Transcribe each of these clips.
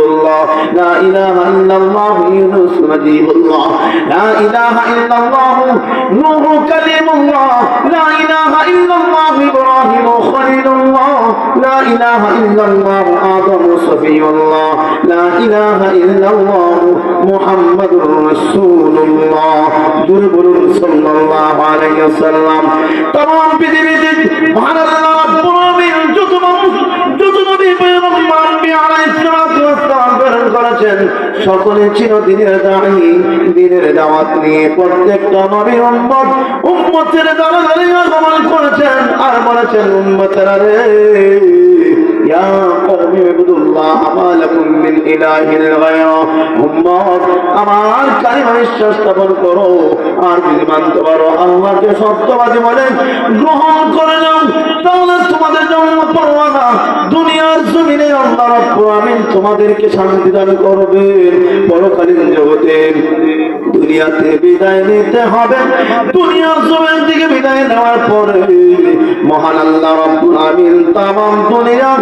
الله لا إله إلا الله يونس مجيب الله لا إله إلا الله نوح كلم الله لا إله إلا الله إبراهيم خليل الله لا إله إلا الله آدم صفي الله لا إله إلا الله محمد رسول الله দুর্বল সাল্লাল্লাহু আলাইহি ওয়াসাল্লাম तमाम পৃথিবীতে মহান আল্লাহ রাব্বুল আলামিন যত মানুষ যত নবী পয়গম্বর নবী আলাইহিস সালাতু করেছেন। সকলে ছিল দিনের দাঁড়ি দিনের দাওয়াত নিয়ে প্রত্যেকটা নবীর উম্মত উম্মতের দ্বারা দাঁড়িয়ে আগমন করেছেন আর বলেছেন, উম্মতেরা ইয়া কওমি ইবুদুল্লাহ মা লাকুম মিন ইলাহিন গায়রা উম্মত, আমার কালিমা বিশ্বাস স্থাপন করো। আর যদি মানতে পারো, আল্লাহকে সত্যবাদী বলে গ্রহণ করে নাও, তাহলে তোমাদের জন্য পরোয়ানা দুনিয়ার জমিনে আল্লাহ রাব্বুল আমিন তোমাদেরকে শান্তি দান করবেন পরকালীন জগতে দুনিয়াতে বিদায় নিতে হবে। দুনিয়ার জমিন থেকে বিদায় নেওয়ার পরে মহান আল্লাহ রাব্বুল আমিন তামাম দুনিয়ার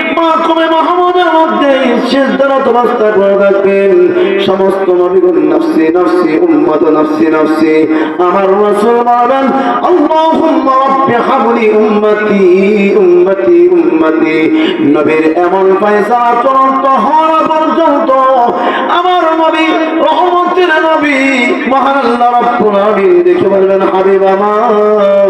মধ্যে সিজদারত অবস্থা করে রাখবেন। সমস্ত নবীগণ নফসি নফসি, উম্মত, নফসি নফসি। আমার রাসূল বলেন, আল্লাহুম্মা রাব্বি হাবলি উম্মতি উম্মতি উম্মতি। নবীর এমন ফয়সালা চূড়ান্ত হওয়া পর্যন্ত আমার নবী, রহমতের নবী, মহান আল্লাহ রাব্বুল আলামিন দেখে বলবেন হাবিব আমার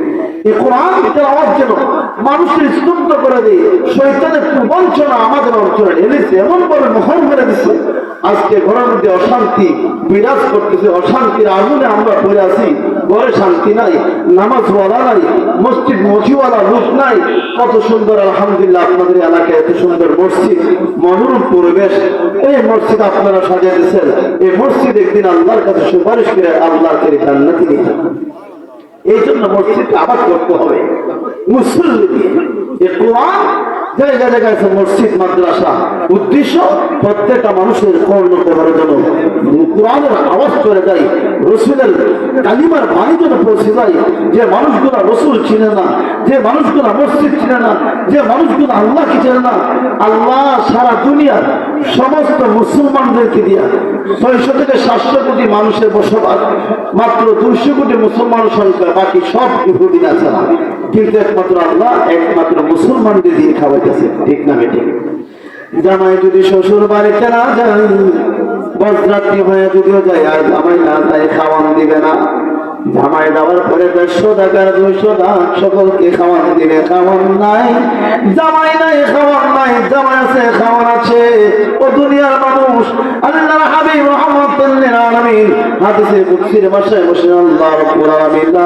মসজিদ নাই। কত সুন্দর, আলহামদুলিল্লাহ, আপনাদের এলাকায় এত সুন্দর মসজিদ, মনোরম পরিবেশ। এই মসজিদ আপনারা সাজিয়েছেন এই মসজিদ একদিন আল্লাহর কাছে সুপারিশ করে নিয়ে যাবেন এই জন্য মসজিদকে আবাদ করতে হবে। মুসল্লি দিয়ে। কোরআন জায়গা জায়গায় আছে মসজিদ, মাদ্রাসা, উদ্দেশ্য প্রত্যেকটা মানুষের কর্ণ করার জন্য। কোরআনের আওয়াজ যায় রসুলের কালিমার বাণী যেন পৌঁছে যায়, যে মানুষগুলা রসুল চিনে না, যে মানুষগুলা মসজিদ চিনে না, যে মানুষগুলো আল্লাহকে চেনে না, আল্লাহ সারা দুনিয়ার সমস্ত মুসলমানদেরকে দিয়া ছয়শো থেকে সাতশো কোটি মানুষের বসবাস, মাত্র দুশো কোটি মুসলমান সংখ্যা, বাকি সব ইহুদিন আছে কিন্তু একমাত্র আল্লাহ, একমাত্র মুসলমানদের দিয়ে খাওয়াইতেছে। ঠিক না ঠিক? জামাই যদি শ্বশুর বাড়িতে না যায় বজ্রাতি হয়ে যদিও যায়, আর জামাই না যায়, খাওয়ান দিবে না। জামাই দেওয়ার পরে দেড়শো টাকার দুইশো টাকা সকলকে খাওয়ান দিবে খাওয়ান নাই। জামাই নাই খাওয়ান নাই, জামাই আছে খাওয়ান আছে। ও দুনিয়ার মানুষ, আল্লাহর হাবিব রহমাতুল্লিল আলামিন। হাদিসে কুদসির ভাষায় বসে আল্লাহ রাব্বুল আলামিন, লা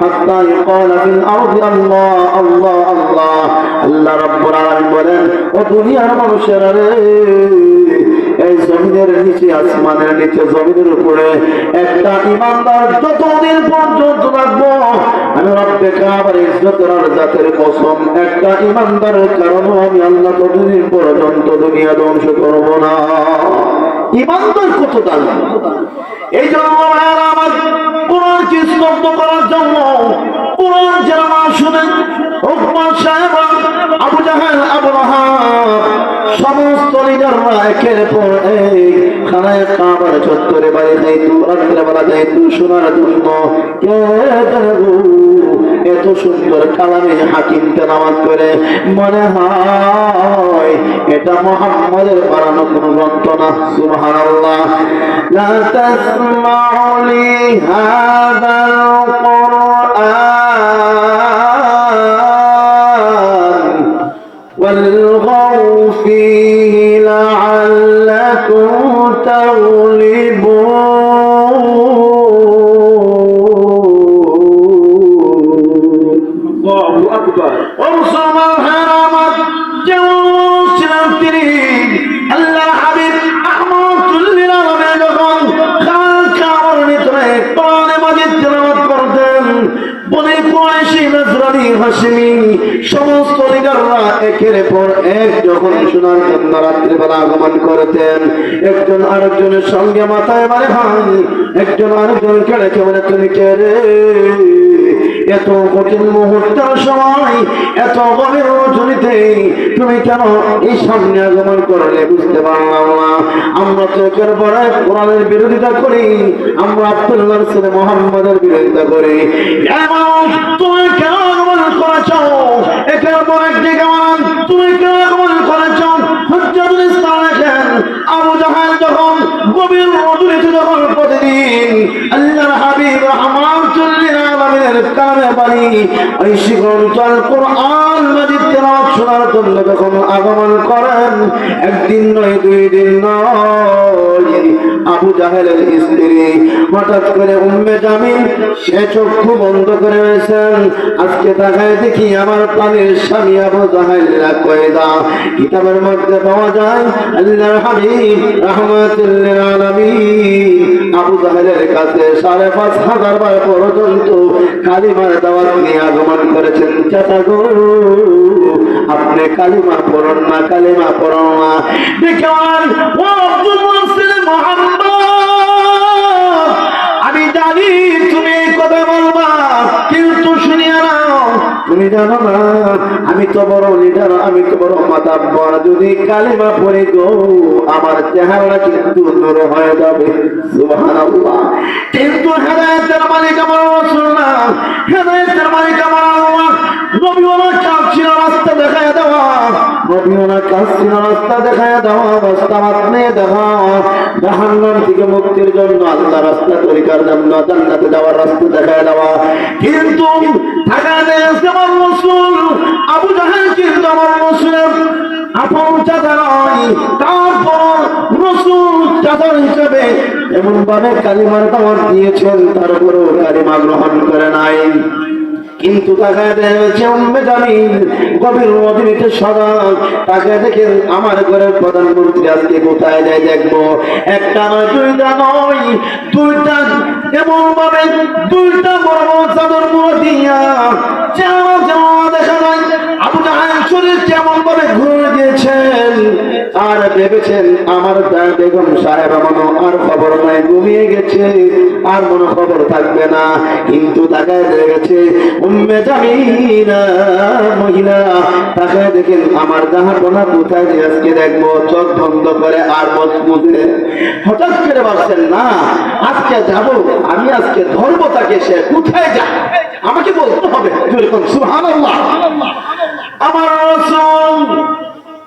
হাত্তা ইকালা ফিল আরদি, আল্লাহ আল্লাহ আল্লাহ। আল্লাহ রাব্বুল আলামিন বলেন, ও দুনিয়ার মানুষেরা রে এই জমিনের নিচে, আসমানের নিচে, জমিনের উপরে একটা ইমানদার যতদিন পর্যন্ত রাখব আমি রব্বে কাবার ইজ্জতের আর জাতের কসম, একটা ইমানদারের কারণে আমি আল্লাহ ততদিন পর্যন্ত দুনিয়া ধ্বংস করব না। ইমানদার কত দাম এই জন্য আমার কোরআনকে স্তব্ধ করার জন্য কোরআন যারা শুনেন হুকমান জাহাল, আবু লাহাব সমস্ত লিডাররা একের পর এক। খানায় কাবার চত্বরে বাড়ি যাইতো রাত্রে বেলা যাইতো শোনার এত সুন্দর কালামে হাকিম তেলাওয়াত করে মনে হয় এটা মোহাম্মদের বানানো কোনো গ্রন্থ না। সুবহানাল্লাহ। লা তাসমাউ লি হাযাল কুরআন। والغوا فيه لعلكم تغلبون الله أكبر انصر الحرامات جوش الأمترين الله حبيب أحمد لنا ومن غن خلق ونطري قال مجد تلاوت قردن بني قريشي نزرني هاشمي شمس একের পর এক যখন শোনার জন্য রাত্রিবেলা আগমন করতেন একজন আরেকজনের সঙ্গে মাথায় মারে ভাই একজন আরেকজন কেড়ে কেমন তুমি কে রে? এত কঠিন মুহূর্তের সময়, এত গভীর রজনীতে তুমি কেন এই সামনে আগমন করলে বুঝতে পারলাম না। আমরা একের পরে কোরআনের বিরোধিতা করি, আমরা আব্দুল্লাহ ছেলে মোহাম্মদের বিরোধিতা করি। তুমি কেন আগমন করেছ? একের পর একটি কেমন তুমি কেন আগমন করেছ? হজ্জাতুল ইসলাম আবু জাহাল যখন গভীর রজনীতে যখন প্রতিদিন রহমাতুল্লিল কানে বাড়ি ওই শিখরচল কোরআন মাজিদ তেলাওয়াত শোনার জন্য যখন আগমন করেন, একদিন নয়, দুই দিন নয়, আবু জাহেলের স্ত্রী হঠাৎ করে উম্মে জামিন সে চক্ষু বন্ধ করে রয়েছেন। আজকে দেখায় দেখি আমার প্রাণের স্বামী আবু জাহেলরা কয়দা? কিতাবের মধ্যে পাওয়া যায়, আল্লাহর হাবিব, রহমাতুল্লিল আলামিন। কাছে সাড়ে পাঁচ হাজার বার পর্যন্ত কালিমার দাওয়াত নিয়ে আগমন করেছেন। চাচা গো, আপনি কালিমা পড়ন না, কালিমা পড়ন না। আমি জানি তুমি কথা বলবা, কিন্তু তুমি জানো না, আমি তো বড় লিডার আমি তো বড় মাতাব্বর যদি কালিমা পড়ে গো, আমার চেহারা কিন্তু দূর হয়ে যাবে। সুবহানাল্লাহ। কিন্তু হেদায়েতের মালিক আমার রাসূল না। হেদায়েতের মালিক আমার আল্লাহ। নবীওয়ালা কাজ ছিল রাস্তা দেখায় দেওয়া। নবীওয়ালা কাজ ছিল রাস্তা দেখায় দেওয়া, রাস্তা আপনি দেওয়া। জাহান্নাম থেকে মুক্তির জন্য আল্লাহ রাস্তা তরিকার জন্য জান্নাতে যাওয়ার রাস্তা দেখায় দেওয়া। কিন্তু ঢাকা দিয়েছে আমার রসুল আবু জাহেল কিন্তু আমার রসুলের আপন চাচা নয়, তারপর রসুল চাচার হিসেবে এমন ভাবে কালিমার দাওয়াত দিয়েছেন তারপরেও কালিমা গ্রহণ করে নাই। কিন্তু তাকে দেখেছে আমি জানি গভীর অধীনিতে সদা তাকে দেখে আমার ঘরের প্রধানমন্ত্রী আজকে কোথায় যায় দেখব? একটা নয়, দুইটা নয়, দুইটা এমন ভাবে দুইটা বড় বড় চাদর মুড়ে দিয়া যাওয়া যাওয়া দেখা যায় আবু জাহাল শরীর কেমন ভাবে ঘুরে আর ভেবেছেন আমার বেগম সাহেব মনো আর খবর নাই, ঘুমিয়ে গেছে, আর মনে খবর থাকবে না। কিন্তু তাকে গেছে উম্মে জামিনা মহিলা। তাকে দেখেন আমার জাহাপনা কোথায় যে আজকে দেখব, চোখ বন্ধ করে আর মসমুদে হঠাৎ করে ভাবছেন না, আজকে যাব, আমি আজকে ধরবো তাকে, সে কোথায় যা আমাকে বলতে হবে। সুবহানাল্লাহ। আমার রাসূল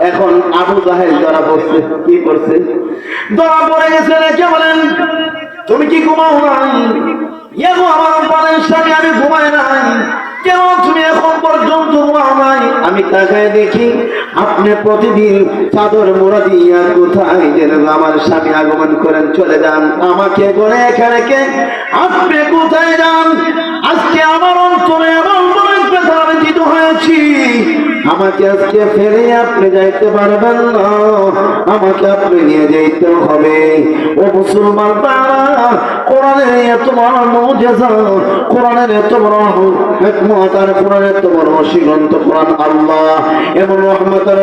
এখন আবু জাহেল ধরা পড়ছে, কি করছে? ধরা পড়ে গেছে রেখে বলেন? তুমি কি ঘুমাও নাই? আমার বলেন স্বামী, আমি ঘুমাই নাই। কেন তুমি এখন পর্যন্ত ঘুমাও নাই? আমি তাকায় দেখি, আপনি প্রতিদিন চাদর মোড়া দিয়া কোথায় যেন আমার স্বামী আগমন করেন, চলে যান। আমাকে করে এখানে কে? আপনি কোথায় যান? আজকে আমার অন্তরে আমার মনে হয়েছি। আমাকে আজকে ফেলে আপনি যাইতে পারবেন না। আমাকে আপনি নিয়ে যেতে হবে। ও মুসলমান কোরআনের এত বড় মৌজেজা, কোরআনের এত বড় আর এত বড় কোরআন আল্লাহ। এমন রহমতের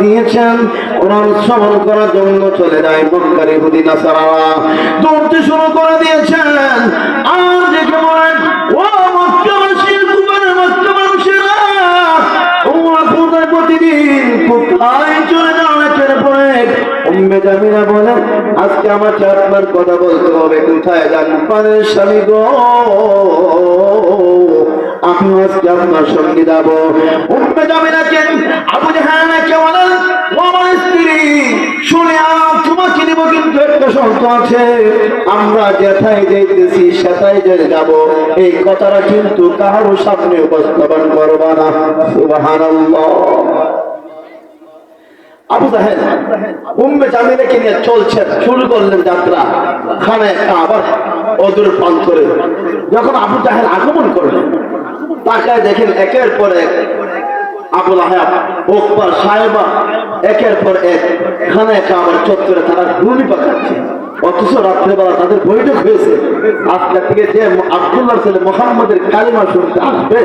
দিয়েছেন। কোরআন শ্রবণ করার জন্য চলে যায় নাসারারা। দৌড়তে শুরু করে দিয়েছেন। আর দেখে কোথায় পড়ে। বলে আজকে আমার আপনার কথা বলতে হবে কোথায় যান? পানের স্বামী গো। আমি আজকে আপনার সঙ্গে যাব। উম্মে জামিলাকে আবু বলেন আমার স্ত্রী। শুনে তোমাকে নিব কিন্তু একটা শর্ত আছে। আমরা যেথায় যাইতেছি, সেথায় যে যাব। এই কথাটা কিন্তু কারও সামনে উপস্থাপন করবা না। আবু জাহেল, উম্মে নিয়ে চলছেন শুরু করলেন যাত্রা। খানে আবার অদূর প্রান্তরে। যখন আবু জাহেল আগমন করলেন তাকায় দেখেন একের পর এক আবুল আহাব, ওকবার সাহেবা, একের পর এক খানে আবার চত্বরে তারা ঘূর্ণি পাকাচ্ছে। অথচ রাত্রেবেলা তাদের বৈঠক হয়েছে। আজকে থেকে যে আব্দুল্লাহ ছেলে মোহাম্মদের কালিমা শুনতে আসবে,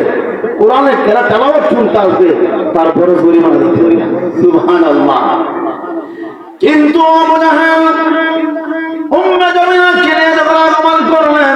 কোরআনের কেরা তেলাওয়াত শুনতে আসবে তারপরে জরিমানা দিতে হবে। আল্লাহ কিন্তু আবু জাহেল উম্মে জামিলা কিনে যখন আগমন করলেন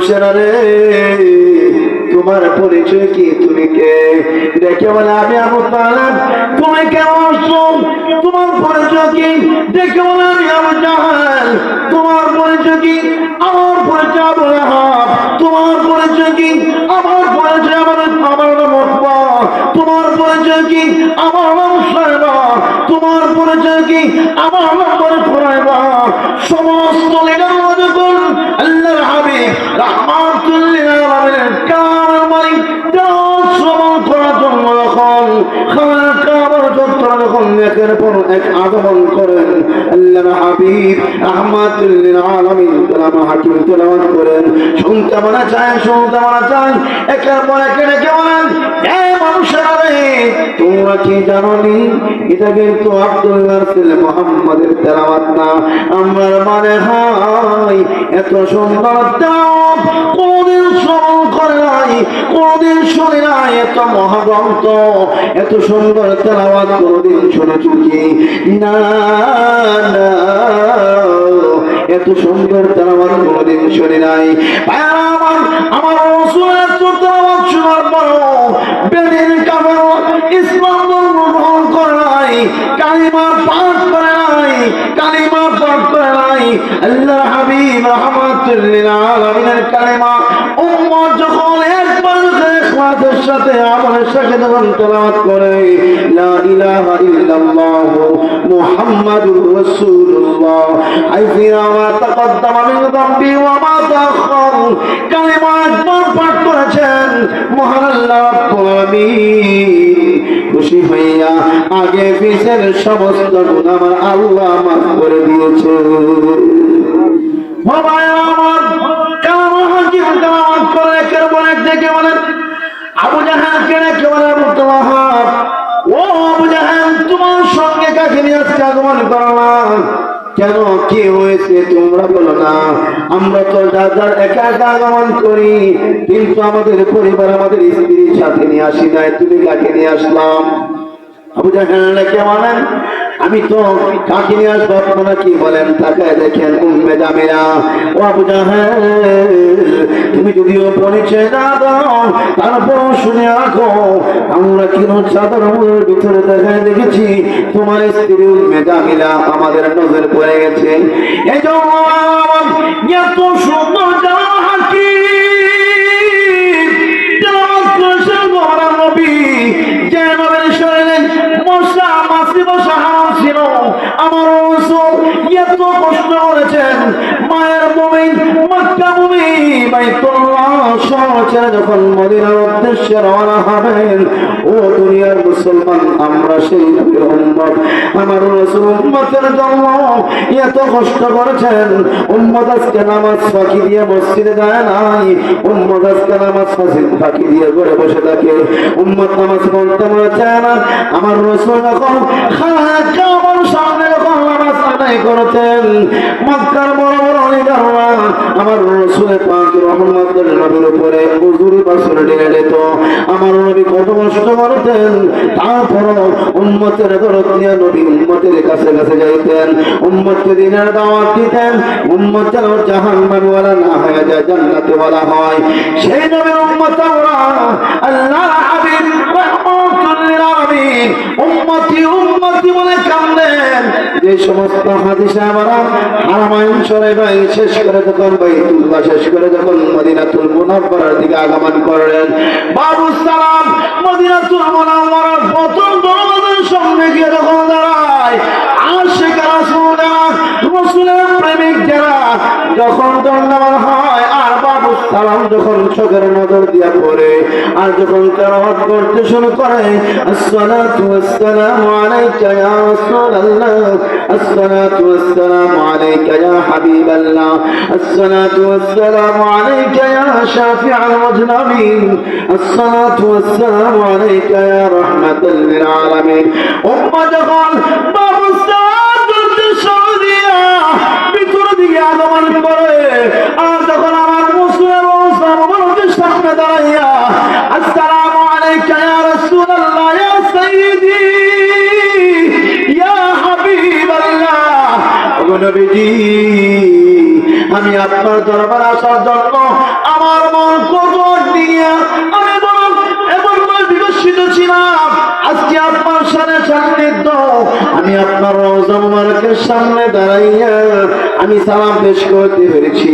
মানুষের তোমার পরিচয় কি? তুমি কে? দেখে বলে, আমি আবু তালেব তুমি কেমন আসছো তোমার পরিচয় কি? দেখে বলে, আমি আবু জাহাল। তোমার পরিচয় কি? আমার পরিচয় আবু তোমার পরিচয় কি? আমার পরিচয় আমার আমার নাম। তোমার পরিচয় কি? আমার নাম সাহেবা তোমার পরিচয় কি? আমার নাম ফুরাইবা সমস্ত লিডার যখন আল্লাহর হাবিব রাহমাতুল্লিল আলামিনের কামের মালিক যারা শ্রবণ করার জন্য যখন একের পর এক আগমন করেন, আল্লাহর হাবিব রাহমাতুল্লিল আলামিন হাকিম তেলাওয়াত করেন। শুনতে মনে চায়, শুনতে মনে চায়, একের পর এক ডেকে বলেন, এ মানুষেরা রে তোমরা কি জানো নি এটা কিন্তু আব্দুল্লাহর ছেলে মোহাম্মদের তেলাওয়াত না। আমার মানে হয়, এত সুন্দর তেলাওয়াত কোনদিন শ্রবণ করে নাই, কোনদিন শুনে নাই, এত মহাগ্রন্থ, এত সুন্দর তেলাওয়াত কোনদিন শুনেছি কি না এত সুন্দর তেলাওয়াত কোনদিন শুনে নাই। আমার আমার গ্রহণ নাই পাঠ করে নাই, কালিমা পাঠ করে নাই। আল্লাহ হাবিব রহমাতুল্লিল আলামিনের কালিমা উম্মত যখন যখন সাথে আমলের সাথে যখন তেলাওয়াত করে, লা ইলাহা ইল্লাল্লাহ মুহাম্মাদুর রাসূলুল্লাহ। মিন ওয়া মা তাআখার কালিমা পাঠ করেছেন। মহান আল্লাহ রাব্বুল খুশি হইয়া আগে পিছের সমস্ত গুনাহ আমার আল্লাহ মাফ করে দিয়েছে বাবা আমার কালাম হাকিম কালাম করে, একের পর এক ডেকে বলেন কেনে? কে হয়েছে তোমরা বলো না। আমরা তো যার একা একা আগমন করি, কিন্তু আমাদের পরিবার, আমাদের স্ত্রীর সাথে নিয়ে আসি নাই। তুমি কাকে নিয়ে আসলাম? আবু জাহান কে বলেন আমি তো কাকে নিয়ে আসব, আপনারা কি বলেন? তাকে দেখেন উম্মে জামিনা ও আবু জাহেল, তুমি যদিও পরিচয় না দাও তারপর শুনে রাখো, আমরা কিনো চাদর ভিতরে দেখায় দেখেছি, তোমার স্ত্রী উম্মে জামিলা আমাদের নজর পড়ে গেছে। এই জন্য এত সুন্দর জামা উদ্দেশ্যে রওনা হবেন ও দুনিয়ার মুসলমান আমরা সেই নবীর আমার রসুল উম্মতের জন্য এত কষ্ট করেছেন। উম্মত নামাজ ফাঁকি দিয়ে মসজিদে যায় নাই। উম্মত আজকে নামাজ ফাঁকি দিয়ে ঘরে বসে থাকে। উম্মত নামাজ পড়তে মনে না। আমার রসুল যখন খালাকা আমার সামনে যখন নামাজ দরদ যে সমস্ত শেষ করে যখন শেষ করে যখন মদিনাতুল মুনাওয়ারার দিকে আগমন করলেন বাবু সালাম মদিনাতুল মুনাওয়ারার প্রথম সামনে গিয়ে যখন দাঁড়ায় আর সে রাসূলরা রসুলের প্রেমিক যারা যখন দণ্ডমান হয়, আর বাবু সালাম যখন চোখের নজর দিয়া পড়ে, আর যখন তেলাওয়াত করতে শুরু করে, আসসালাতু ওয়াসসালামু আলাইকা ইয়া রাসূলুল্লাহ, আসসালাতু ওয়াসসালামু আলাইকা ইয়া হাবিবাল্লাহ, আসসালাতু ওয়াসসালামু আলাইকা ইয়া শাফিআল মুজনাবিন, আসসালাতু ওয়াসসালামু আলাইকা ইয়া রাহমাতাল লিল আলামিন। উম্মা যখন বাবু সালাম করতে শুরু দিয়া যখন আমার মুসলিম সামনে দাঁড়াইয়া আলাইকা ইয়া রাসূলুল্লাহ, ইয়া ইয়া হাবিবাল্লাহ। নবীজি, আমি আপনার দরবার আসার জন্য আমার মন কত দিয়ে আমি বড় এমন বিকশিত ছিলাম, আজকে আপনার সাথে সান্নিধ্য। আমি আপনার রওজা মুবারকের সামনে দাঁড়াইয়া আমি সালাম পেশ করতে পেরেছি।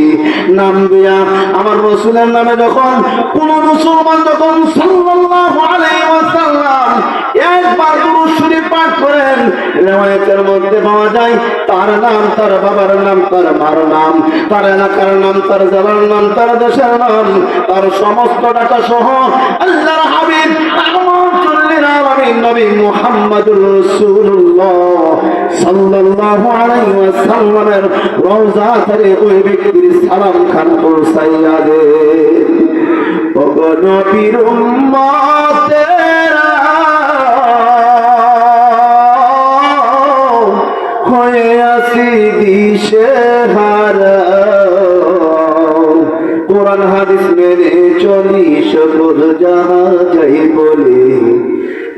নাম দিয়া আমার রসুলের নামে যখন কোন মুসলমান যখন সাল্লাল্লাহু আলাইহি ওয়াসাল্লাম একবার দুরূদ শরীফ পাঠ করেন, রিওয়ায়াতের মধ্যে পাওয়া যায়, তার নাম, তার বাবার নাম, তার মার নাম, তার এলাকার নাম, তার জেলার নাম, তার দেশের নাম, তার সমস্ত ডাটা সহ আল্লাহর হাবিব নবী মুহাম্মদুর রাসূলুল্লাহ সাল্লাল্লাহু আলাইহি ওই ব্যক্তির সালাম খান পৌঁছাইয়া দেন ওগো নবীর উম্মতেরা, হয়ে আসি কোরআন হাদিস মেনে চলি সকল বলে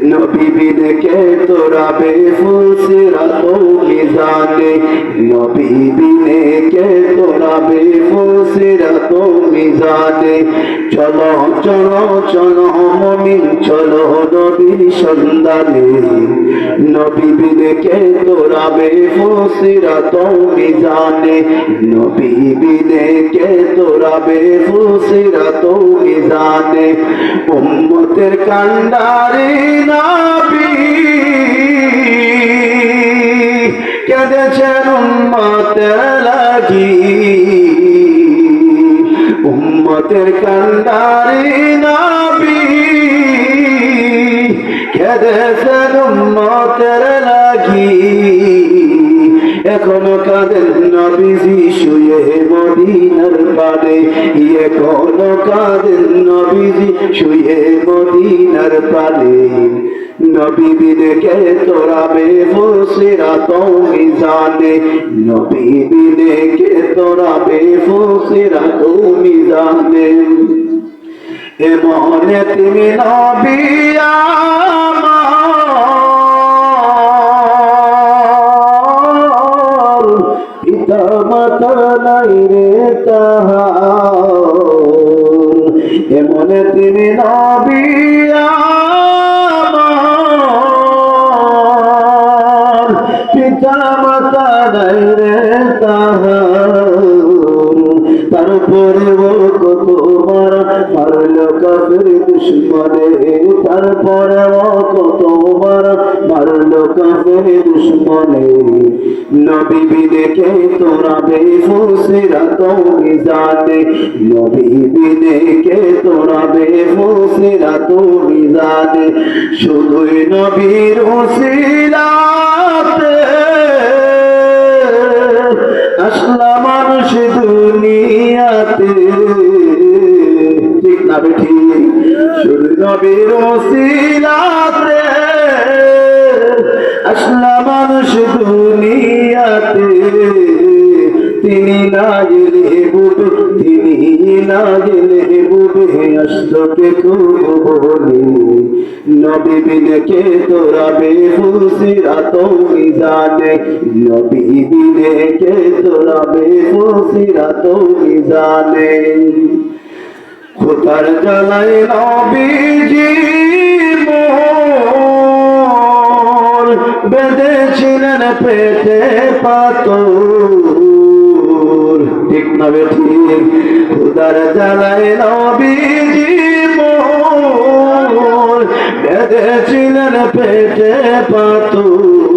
নবী বিনে কে তোরা বেফুসিরা তো মিজানে। নবী বিনে কে তোরা বেফুসিরা তো মিজানে। চলো চলো চলো, মমিন, চলো নবীর সন্ধানে। নবী বিনে কে তোরা বেফুসিরা তো মিজানে। নবী বিনে কে তোরা বেফুসিরা তো মিজানে। উম্মতের কান্ডারি নাবি। কেঁদেছেন লাগি। উম্মতের কান্ডারি নাবি। কেঁদেছেন উম্মতের লাগি। এখনও কাঁদেন নবীজি শুয়ে। মদিনার পানে। এখনও কাঁদেন নবীজি শুয়ে মদিনার পানে। নবী বিনে কে তোরা বেফসিরা তুমি জানে। নবী বিনে কে তোরা বেফসিরা তুমি জানে। এমনে তুমি নবী নাই রে তাহার। এমনে তুমি নবী আমার। পিতা মাতা নাই রে তাহার। তারপরে ও কত মারা মারল কাফের দুশ্মনে। তারপরে কাফের দুশ্মনে নবী বিনে কে তোরা বেফুসিরা তুমি জানে নবী বিনে কে তোরা বেফুসিরা তুমি জানে শুধুই নবীর ওসিলাতে আসলা মানুষ দুনিয়াতে ঠিক না বেঠি শুধু নবীর ওসিলাতে আসলা মানুষ দুনিয়াতে। তিনি না গেলে বুবে, তিনি না গেলে বুবে আসলোকে খুব বলে। নবী বিনে কে তোরা বেফুসিরা তুমি জানে? নবী বিনে কে তোরা বেফুসিরা তুমি জানে? খোদার জ্বালায় নবীজি মোর বেঁধেছিলেন পেটে পাতর ঠিক না বেঠি? উদার জ্বালায় নবীজি বেঁধেছিলেন পেটে পাতর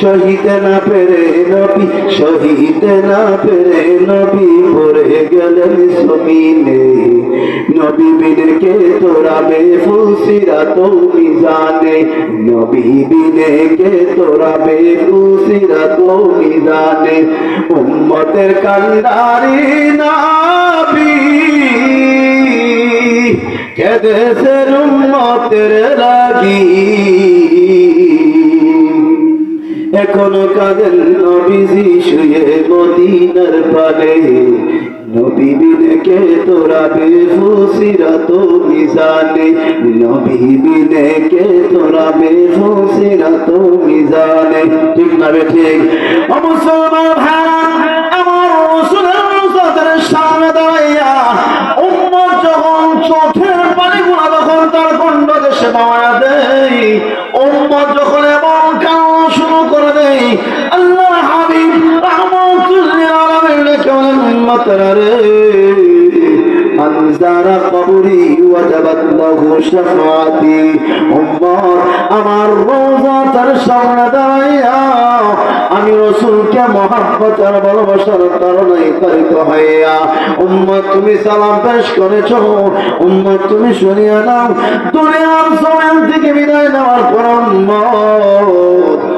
সহিতে না পেরে নবী সহিতে না পেরে নবী পড়ে গেলেন সমিনে নবী বিনে কে তোরা বেফুসিরা তুমি জানে নবী বিনে তোরা বেফুসিরা তুমি জানে উম্মতের কান্ডারি নাবি কেদেশের উম্মতের লাগি। এখনও কাঁদেন নবীজি, শুয়ে মদিনার পানে নবী বিনে কে তোরা বেফুসিরা বিনে কে তোরা বেফুসিরা তুমি জানে? ঠিক না বে ঠিক? মুসলমান ভাইরা, আমার রসুলের সামনে দাঁড়াইয়া উম্মত যখন চোখের পানিগুলো তখন তার খণ্ড দেশে পাওয়া দেয়, উম্মত যখন আমার রোজা তার সামনে দাঁড়াইয়া আমি রসুলকে মহাপ্রচার ভালোবাসার কারণে তারিত হইয়া, উম্মত তুমি সালাম পেশ করেছ, উম্মত তুমি শুনিয়া নাও, দুনিয়ার সময় থেকে বিদায় নেওয়ার পর উম্মত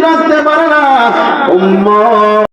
রাখতে পারে না। উম্মত